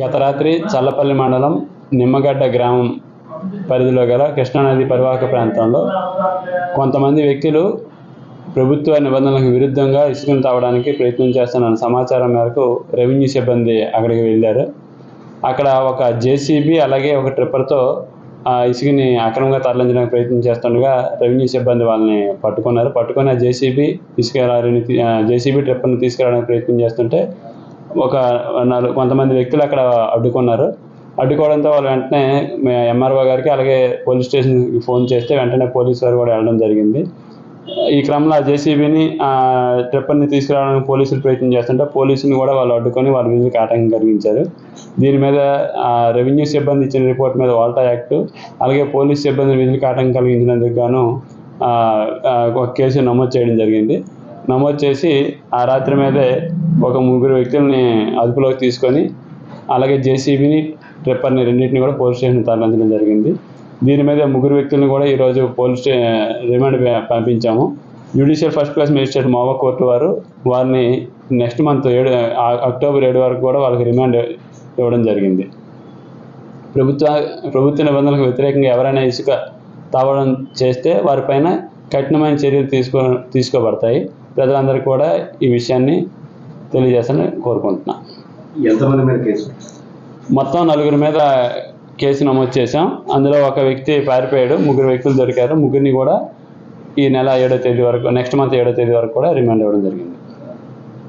గత రాత్రి చల్లపల్లి మండలం నిమ్మగడ్డ గ్రామం పరిధిలో గల కృష్ణానది పరివాహక ప్రాంతంలో కొంతమంది వ్యక్తులు ప్రభుత్వ నిబంధనలకు విరుద్ధంగా ఇసుకను తావడానికి ప్రయత్నం చేస్తున్న సమాచారం మేరకు రెవెన్యూ సిబ్బంది అక్కడికి వెళ్ళారు. అక్కడ ఒక జేసీబీ అలాగే ఒక ట్రిప్పర్తో ఆ ఇసుకని అక్రమంగా తరలించడానికి ప్రయత్నం చేస్తుండగా రెవెన్యూ సిబ్బంది వాళ్ళని పట్టుకున్నారు. పట్టుకుని ఆ జేసీబీ ఇసుక జేసీబీ ట్రిప్పర్ని తీసుకురావడానికి ప్రయత్నం చేస్తుంటే ఒక నాలుగు కొంతమంది వ్యక్తులు అక్కడ అడ్డుకున్నారు. అడ్డుకోవడంతో వాళ్ళు వెంటనే ఎంఆర్ఓ గారికి అలాగే పోలీస్ స్టేషన్కి ఫోన్ చేస్తే వెంటనే పోలీసు వారు కూడా వెళ్ళడం జరిగింది. ఈ క్రమంలో ఆ జేసీబీని ట్రిప్పర్ని తీసుకురావడానికి పోలీసులు ప్రయత్నం చేస్తుంటే పోలీసుని కూడా వాళ్ళు అడ్డుకొని వాళ్ళ విధులకు ఆటంకం కలిగించారు. దీని మీద ఆ, రెవెన్యూ సిబ్బంది ఇచ్చిన రిపోర్ట్ మీద వాల్టా యాక్ట్ అలాగే పోలీస్ సిబ్బంది విధులకు ఆటంకం కలిగించినందుకు గాను ఒక కేసు నమోదు చేయడం జరిగింది. నమోదు చేసి ఆ రాత్రి మీదే ఒక ముగ్గురు వ్యక్తుల్ని అదుపులోకి తీసుకొని అలాగే జేసీబీని ట్రిప్పర్ని రెండింటిని కూడా పోలీస్ స్టేషన్ తరలించడం జరిగింది. దీని మీద ముగ్గురు వ్యక్తులను కూడా ఈరోజు పోలీస్ స్టే రిమాండ్ పంపించాము. జ్యుడిషియల్ ఫస్ట్ క్లాస్ మేజిస్ట్రేట్ మోవా కోర్టు వారు వారిని నెక్స్ట్ మంత్ ఏడు అక్టోబర్ ఏడు వరకు కూడా వాళ్ళకి రిమాండ్ ఇవ్వడం జరిగింది. ప్రభుత్వ ప్రభుత్వ నిబంధనలకు వ్యతిరేకంగా ఎవరైనా ఇసుక తవ్వడం చేస్తే వారిపైన కఠినమైన చర్యలు తీసుకో తీసుకోబడతాయి. ప్రజలందరికీ కూడా ఈ విషయాన్ని తెలియజేస్తానని కోరుకుంటున్నాను ఎంతమంది మీద కేసు? మొత్తం నలుగురి మీద కేసు నమోదు చేశాం. అందులో ఒక వ్యక్తి పారిపోయాడు ముగ్గురు వ్యక్తులు దొరికారు. ముగ్గురిని కూడా ఈ నెల ఏడో తేదీ వరకు నెక్స్ట్ మంత్ ఏడో తేదీ వరకు కూడా రిమాండ్ ఇవ్వడం జరిగింది.